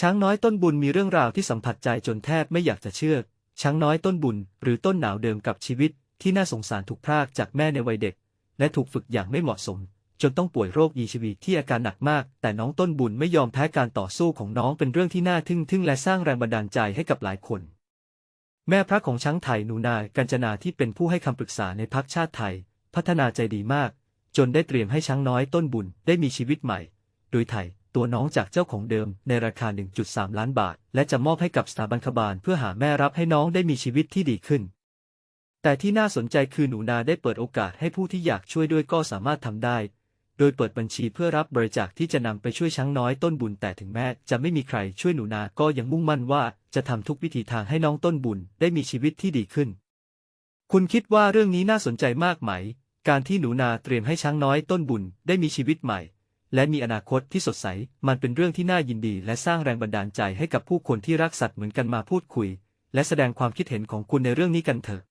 ช้างน้อยต้นบุญมีเรื่องราวที่สัมผัสใจจนแทบไม่อยากจะเชื่อ ช้างน้อยต้นบุญหรือต้นหนาวเดิมกับชีวิต ที่น่าสงสารถูกพรากจากแม่ในวัยเด็ก และถูกฝึกอย่างไม่เหมาะสม จนต้องป่วยโรคยีชีวีที่อาการหนักมาก แต่น้องต้นบุญไม่ยอมแพ้การต่อสู้ของน้องเป็นเรื่องที่น่าทึ่งทึ่งและสร้างแรงบันดาลใจให้กับหลายคน แม่พระของช้างไทยนูนากัญจนาที่เป็นผู้ให้คำปรึกษาในพักชาติไทย พัฒนาใจดีมาก จนได้เตรียมให้ช้างน้อยต้นบุญได้มีชีวิตใหม่ โดยไทย ตัวน้องจากเจ้าของเดิมในราคา 1.3 ล้านบาท และจะมอบให้กับสถาบันคบาลเพื่อหาแม่รับให้น้องได้มีชีวิตที่ดีขึ้น แต่ที่น่าสนใจคือหนูนาได้เปิดโอกาสให้ผู้ที่อยากช่วยด้วยก็สามารถทำได้ โดยเปิดบัญชีเพื่อรับบริจาคที่จะนำไปช่วยช้างน้อยต้นบุญแต่ถึงแม้จะไม่มีใครช่วยหนูนาก็ยังมุ่งมั่นว่าจะทำทุกวิถีทางให้น้องต้นบุญได้มีชีวิตที่ดีขึ้น คุณคิดว่าเรื่องนี้น่าสนใจมากไหม การที่หนูนาเตรียมให้ช้างน้อยต้นบุญได้มีชีวิตใหม่ และมีอนาคตที่สดใส มันเป็นเรื่องที่น่ายินดี และสร้างแรงบันดาลใจให้กับผู้คนที่รักสัตว์เหมือนกันมาพูดคุย และแสดงความคิดเห็นของคุณในเรื่องนี้กันเถอะ